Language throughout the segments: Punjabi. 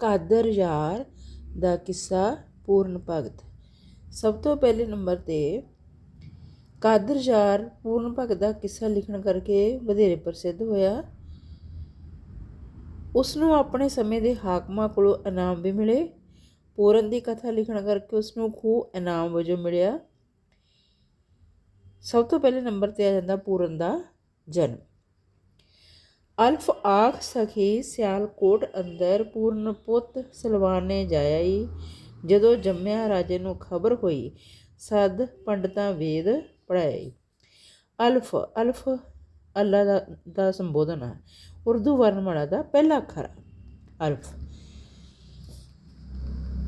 ਕਾਦਰ ਯਾਰ ਦਾ ਕਿੱਸਾ ਪੂਰਨ ਭਗਤ। ਸਭ ਤੋਂ ਪਹਿਲੇ ਨੰਬਰ ਤੇ ਕਾਦਰ ਯਾਰ ਪੂਰਨ ਭਗਤ ਦਾ ਕਿੱਸਾ ਲਿਖਣ ਕਰਕੇ ਵਧੇਰੇ ਪ੍ਰਸਿੱਧ ਹੋਇਆ। ਉਸ ਨੂੰ ਆਪਣੇ ਸਮੇਂ ਦੇ ਹਾਕਮਾਂ ਕੋਲੋਂ ਇਨਾਮ ਵੀ ਮਿਲੇ। ਪੂਰਨ ਦੀ ਕਥਾ ਲਿਖਣ ਕਰਕੇ ਉਸ ਨੂੰ ਖੂਬ ਇਨਾਮ ਵਜੋਂ ਮਿਲਿਆ। ਸਭ ਤੋਂ ਪਹਿਲੇ ਨੰਬਰ ਤੇ ਆ ਜਾਂਦਾ ਪੂਰਨ ਦਾ ਜਨਮ। ਅਲਫ ਆਖ ਸਖੀ ਸਿਆਲਕੋਟ ਅੰਦਰ ਪੂਰਨ ਪੁੱਤ ਸਲਵਾਨੇ ਜਾਇਆਈ। ਜਦੋਂ ਜੰਮਿਆ ਰਾਜੇ ਨੂੰ ਖਬਰ ਹੋਈ, ਸਦ ਪੰਡਤਾਂ ਵੇਦ ਪੜਾਈ ਅਲਫ ਅਲਫ ਅੱਲਾ ਦਾ ਦਾ ਸੰਬੋਧਨ ਹੈ। ਉਰਦੂ ਵਰਣਮਾਲਾ ਦਾ ਪਹਿਲਾ ਅੱਖਰ ਅਲਫ।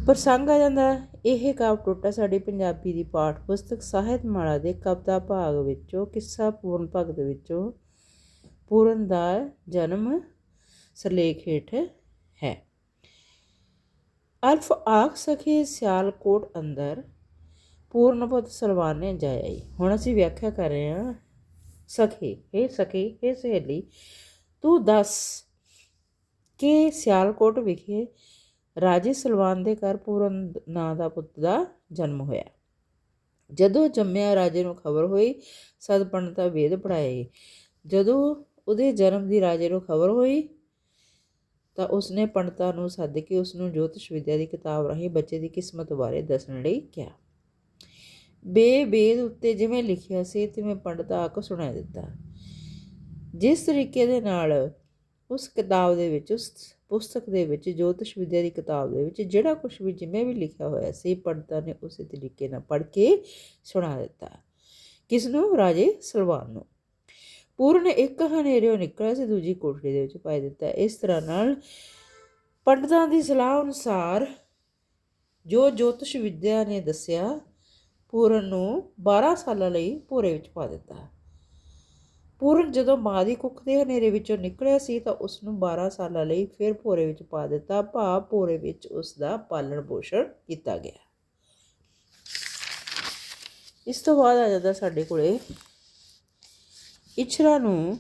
ਪ੍ਰਸੰਗ ਆ ਜਾਂਦਾ ਇਹ ਕਾਵ ਟੋਟਾ ਸਾਡੀ ਪੰਜਾਬੀ ਦੀ ਪਾਠ ਪੁਸਤਕ ਸਾਹਿਤਮਾਲਾ ਦੇ ਕਵਿਤਾ ਭਾਗ ਵਿੱਚੋਂ, ਕਿੱਸਾ ਪੂਰਨ ਭਗਤ ਵਿੱਚੋਂ। ਪੂਰਨ ਦਾ ਜਨਮ ਸਲੇਖ ਹੇਠ ਹੈ। ਅਲਫ ਆਖ ਸਖੇ ਸਿਆਲਕੋਟ ਅੰਦਰ ਪੂਰਨਪਤ ਸਲਵਾਨੇ ਜਾਈ ਹੁਣ ਅਸੀਂ ਵਿਆਖਿਆ ਕਰ ਰਹੇ ਹਾਂ, ਸਖੇ, ਹੇ ਸਖੀ, ਹੇ ਸਹੇਲੀ, ਤੂੰ ਦੱਸ ਕਿ ਸਿਆਲਕੋਟ ਵਿਖੇ ਰਾਜੇ ਸਲਵਾਨ ਦੇ ਘਰ ਪੂਰਨ ਨਾਂ ਦਾ ਪੁੱਤ ਦਾ ਜਨਮ ਹੋਇਆ। ਜਦੋਂ ਜੰਮਿਆ ਰਾਜੇ ਨੂੰ ਖਬਰ ਹੋਈ ਸਦ ਪੰਡਤਾ ਵੇਦ ਪੜਾਏ ਜਦੋਂ ਉਹਦੇ ਜਨਮ ਦੀ ਰਾਜੇ ਨੂੰ ਖਬਰ ਹੋਈ ਤਾਂ ਉਸਨੇ ਪੰਡਤਾਂ ਨੂੰ ਸੱਦ ਕੇ ਉਸ ਨੂੰ ਜੋਤਿਸ਼ ਵਿਦਿਆ ਦੀ ਕਿਤਾਬ ਰਾਹੀਂ ਬੱਚੇ ਦੀ ਕਿਸਮਤ ਬਾਰੇ ਦੱਸਣ ਲਈ ਕਿਹਾ। ਬੇਬੇਦ ਉੱਤੇ ਜਿਵੇਂ ਲਿਖਿਆ ਸੀ, ਤਿਵੇਂ ਪੰਡਤਾ ਆਕ ਸੁਣਾ ਦਿੱਤਾ। ਜਿਸ ਤਰੀਕੇ ਦੇ ਨਾਲ ਉਸ ਕਿਤਾਬ ਦੇ ਵਿੱਚ, ਉਸ ਪੁਸਤਕ ਦੇ ਵਿੱਚ, ਜੋਤਿਸ਼ ਵਿਦਿਆ ਦੀ ਕਿਤਾਬ ਦੇ ਵਿੱਚ ਜਿਹੜਾ ਕੁਝ ਵੀ ਜਿਵੇਂ ਵੀ ਲਿਖਿਆ ਹੋਇਆ ਸੀ, ਪੰਡਤਾਂ ਨੇ ਉਸੇ ਤਰੀਕੇ ਨਾਲ ਪੜ੍ਹ ਕੇ ਸੁਣਾ ਦਿੱਤਾ। ਕਿਸ ਨੂੰ ਰਾਜੇ ਸਲਵਾਨ ਨੂੰ। ਪੂਰਨ ਇੱਕ ਹਨੇਰਿਓ ਨਿਕਲਿਆ ਸੀ ਦੂਜੀ ਕੋਠੜੀ ਦੇ ਵਿੱਚ ਪਾਈ ਦਿੱਤਾ। ਇਸ ਤਰ੍ਹਾਂ ਨਾਲ ਪੰਡਤਾਂ ਦੀ ਸਲਾਹ ਅਨੁਸਾਰ ਜੋ ਜੋਤਿਸ਼ ਵਿਦਿਆ ਨੇ ਦੱਸਿਆ, ਪੂਰਨ ਨੂੰ 12 ਸਾਲਾਂ ਲਈ ਭੋਰੇ ਵਿੱਚ ਪਾ ਦਿੱਤਾ। ਪੂਰਨ ਜਦੋਂ ਮਾਂ ਦੀ ਕੁੱਖ ਦੇ ਹਨੇਰੇ ਵਿੱਚੋਂ ਨਿਕਲਿਆ ਸੀ ਤਾਂ ਉਸ ਨੂੰ 12 ਸਾਲਾਂ ਲਈ ਫਿਰ ਭੋਰੇ ਵਿੱਚ ਪਾ ਦਿੱਤਾ। ਭਾ ਭੋਰੇ ਵਿੱਚ ਉਸ ਦਾ ਪਾਲਣ ਪੋਸ਼ਣ ਕੀਤਾ ਗਿਆ। ਇਸ ਤੋਂ ਬਾਅਦ ਆ ਜਾਂਦਾ ਸਾਡੇ ਕੋਲੇ ਇਛਰਾ ਨੂੰ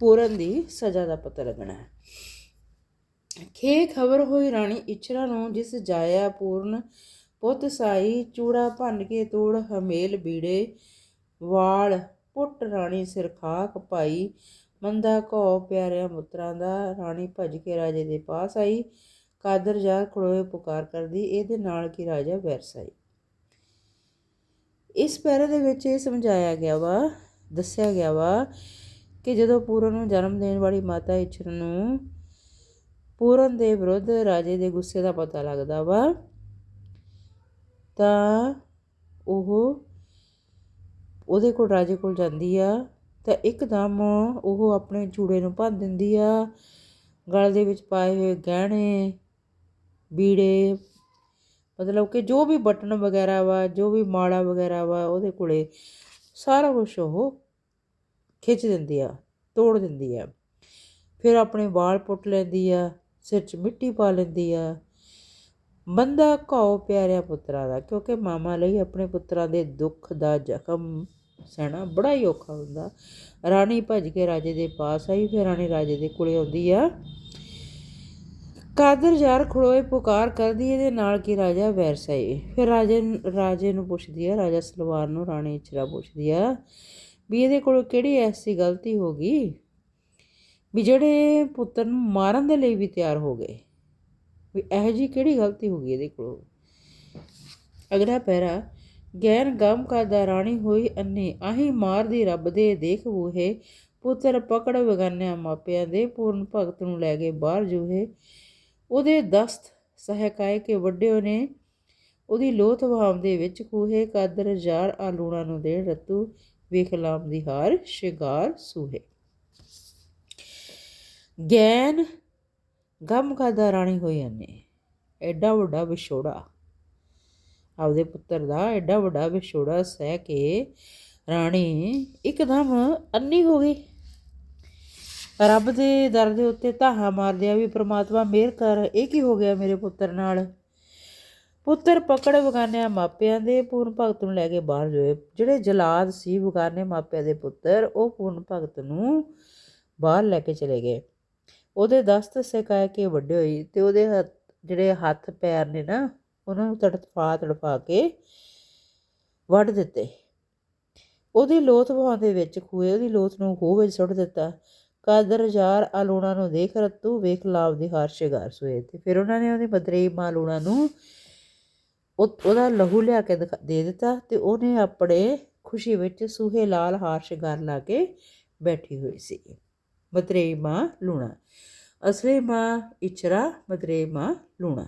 ਪੂਰਨ ਦੀ ਸਜ਼ਾ ਦਾ ਪਤਾ ਲੱਗਣਾ ਹੈ। ਖੇ ਖਬਰ ਹੋਈ ਰਾਣੀ ਇਛਰਾ ਨੂੰ, ਜਿਸ ਜਾਇਆ ਪੂਰਨ ਪੁੱਤ ਸਾਈ, ਚੂੜਾ ਭੰਨ ਕੇ ਤੋੜ, ਹਮੇਲ ਬੀੜੇ, ਵਾਲ ਪੁੱਟ ਰਾਣੀ ਸਿਰ ਖਾਕ ਪਾਈ, ਮੰਦਾ ਘੋ ਪਿਆਰਿਆਂ ਮੁੱਤਰਾਂ ਦਾ, ਰਾਣੀ ਭੱਜ ਕੇ ਰਾਜੇ ਦੇ ਪਾਸ ਆਈ, ਕਾਦਰ ਜਾ ਖੜੋਏ ਪੁਕਾਰ ਕਰਦੀ, ਇਹਦੇ ਨਾਲ ਕੀ ਰਾਜਾ ਵੈਰਸਾਈ ਇਸ ਪੈਰੇ ਦੇ ਵਿੱਚ ਇਹ ਸਮਝਾਇਆ ਗਿਆ ਵਾ ਦੱਸਿਆ ਗਿਆ ਵਾ ਕਿ ਜਦੋਂ ਪੂਰਨ ਨੂੰ ਜਨਮ ਦੇਣ ਵਾਲੀ ਮਾਤਾ ਇੱਛਰ ਨੂੰ ਪੂਰਨ ਦੇ ਵਿਰੁੱਧ ਰਾਜੇ ਦੇ ਗੁੱਸੇ ਦਾ ਪਤਾ ਲੱਗਦਾ ਵਾ, ਤਾਂ ਉਹ ਉਹਦੇ ਕੋਲ ਰਾਜੇ ਕੋਲ ਜਾਂਦੀ ਆ, ਤਾਂ ਇੱਕਦਮ ਉਹ ਆਪਣੇ ਚੂੜੇ ਨੂੰ ਭੰਨ ਦਿੰਦੀ ਆ, ਗਲ ਦੇ ਵਿੱਚ ਪਾਏ ਹੋਏ ਗਹਿਣੇ, ਬੀੜੇ, ਮਤਲਬ ਕਿ ਜੋ ਵੀ ਬਟਨ ਵਗੈਰਾ ਵਾ, ਜੋ ਵੀ ਮਾਲਾ ਵਗੈਰਾ ਵਾ ਉਹਦੇ ਕੋਲੇ ਸਾਰਾ ਕੁਝ ਉਹ ਖਿੱਚ ਦਿੰਦੀ ਆ, ਤੋੜ ਦਿੰਦੀ ਆ। ਫਿਰ ਆਪਣੇ ਵਾਲ ਪੁੱਟ ਲੈਂਦੀ ਆ, ਸਿਰ 'ਚ ਮਿੱਟੀ ਪਾ ਲੈਂਦੀ ਆ। ਬੰਦਾ ਘਾਉ ਪਿਆਰਿਆ ਪੁੱਤਰਾਂ ਦਾ, ਕਿਉਂਕਿ ਮਾਮਾ ਲਈ ਆਪਣੇ ਪੁੱਤਰਾਂ ਦੇ ਦੁੱਖ ਦਾ ਜ਼ਖਮ ਸਹਿਣਾ ਬੜਾ ਹੀ ਔਖਾ ਹੁੰਦਾ। ਰਾਣੀ ਭੱਜ ਕੇ ਰਾਜੇ ਦੇ ਪਾਸ ਆਈ, ਫਿਰ ਰਾਣੀ ਰਾਜੇ ਦੇ ਕੋਲੇ ਆਉਂਦੀ ਆ। ਕਾਦਰ ਯਾਰ ਖੜੋਏ ਪੁਕਾਰ ਕਰਦੀ, ਇਹਦੇ ਨਾਲ ਕੀ ਰਾਜਾ ਵੈਰਸਾਈ ਫਿਰ ਰਾਜੇ ਰਾਜੇ ਨੂੰ ਪੁੱਛਦੀ ਆ, ਰਾਜਾ ਸਲਵਾਰ ਨੂੰ ਰਾਣੀ ਇਚਰਾ ਪੁੱਛਦੀ ਆ ਵੀ ਇਹਦੇ ਕੋਲ ਕਿਹੜੀ ਐਸੀ ਗਲਤੀ ਹੋ ਗਈ? ਵੀ ਜਿਹੜੇ ਪੁੱਤਰ ਨੂੰ ਮਾਰਨ ਦੇ ਲਈ ਵੀ ਤਿਆਰ ਹੋ ਗਏ। ਵੀ ਇਹੋ ਜੀ ਕਿਹੜੀ ਗਲਤੀ ਹੋ ਗਈ ਇਹਦੇ ਕੋਲ? ਅਗਲਾ ਪੈਰਾ, ਗੈਰ ਗਮ ਕਰਦਾ ਰਾਣੀ ਹੋਈ ਅੰਨੇ ਆਹੀ ਮਾਰਦੀ ਰੱਬ ਦੇ ਦੇਖ ਬੂਹੇ, ਪੁੱਤਰ ਪਕੜ ਵਗਾਨਿਆ ਮਾਪਿਆਂ ਦੇ, ਪੂਰਨ ਭਗਤ ਨੂੰ ਲੈ ਕੇ ਬਾਹਰ ਜੂਹੇ। ਉਹਦੇ ਦਸਤ ਸਹਿਕਾਏ ਕੇ ਵੱਡਿਓ ਨੇ, ਉਹਦੀ ਲੋਥ ਵਾਮ ਦੇ ਵਿੱਚ ਕੂਹੇ ਕਾਦਰ ਯਾਰ ਆਲੂਣਾ ਨੂੰ ਦੇਣ ਰਤੂ। ਵੇਖ ਲਾਮ ਦੀ ਹਾਰ, ਸ਼ਿੰਗਾਰ ਸੂਹੇ। ਗੈਨ ਗਮ ਕਰਦਾ ਰਾਣੀ ਹੋਈ ਅੰਨੇ, ਐਡਾ ਵੱਡਾ ਵਿਛੋੜਾ। ਆਪਦੇ ਪੁੱਤਰ ਦਾ ਐਡਾ ਵੱਡਾ ਵਿਛੋੜਾ ਸਹਿ ਕੇ ਰਾਣੀ ਇੱਕਦਮ ਅੰਨੀ ਹੋ ਗਈ। ਰੱਬ ਦੇ ਦਰ ਦੇ ਉੱਤੇ ਧਾਹਾ ਮਾਰਦਿਆਂ ਵੀ ਪ੍ਰਮਾਤਮਾ ਮਿਹਰ ਕਰ, ਇਹ ਕੀ ਹੋ ਗਿਆ ਮੇਰੇ ਪੁੱਤਰ ਨਾਲ? ਪੁੱਤਰ ਪਕੜ ਵਗਾਨਿਆ ਮਾਪਿਆਂ ਦੇ, ਪੂਰਨ ਭਗਤ ਨੂੰ ਲੈ ਕੇ ਬਾਹਰ joe ਜਿਹੜੇ ਜਲਾਦ ਸੀ ਵਗਾਨੇ ਮਾਪਿਆਂ ਦੇ ਪੁੱਤਰ, ਉਹ ਪੂਰਨ ਭਗਤ ਨੂੰ ਬਾਹਰ ਲੈ ਕੇ ਚਲੇ ਗਏ। ਉਹਦੇ ਦਸਤ ਸਿਕਾਇ ਕੇ ਵੱਡੇ ਹੋਈ ਤੇ ਉਹਦੇ ਹੱਥ- ਜਿਹੜੇ ਹੱਥ ਪੈਰ ਨੇ ਨਾ, ਉਹਨਾਂ ਨੂੰ ਤੜਫਾ ਤੜਫਾ ਕੇ ਵੱਢ ਦਿੱਤੇ। ਉਹਦੀ ਲੋਥ ਵਹਾਅ ਦੇ ਵਿੱਚ ਖੂਏ ਉਹਦੀ ਲੋਥ ਨੂੰ ਖੂਹ ਵਿੱਚ ਸੁੱਟ ਦਿੱਤਾ। ਕਾਦਰ ਯਾਰ ਆਲੂਣਾ ਨੂੰ ਦੇਖ, ਰਤੂ ਵੇਖ ਲਾਭ ਦੀ ਹਾਰ ਸ਼ਿਗਾਰ ਸੋਏ ਤੇ ਫਿਰ ਉਹਨਾਂ ਨੇ ਉਹਦੀ ਮਦਰੇਈ ਮਾਂ ਲੂਣਾ ਨੂੰ ਉਹ, ਉਹਦਾ ਲਹੂ ਲਿਆ ਕੇ ਦਿਖਾ- ਦੇ ਦਿੱਤਾ ਤੇ ਉਹਨੇ ਆਪਣੇ ਖੁਸ਼ੀ ਵਿੱਚ ਸੂਹੇ ਲਾਲ ਹਾਰ ਸ਼ਿੰਗਾਰ ਲਾ ਕੇ ਬੈਠੀ ਹੋਈ ਸੀ। ਮਦਰੇਈ ਮਾਂ ਲੂਣਾ। ਅਸਲੇ ਮਾਂ ਇਚਰਾ ਮਦਰੇਈ ਮਾਂ ਲੂਣਾ।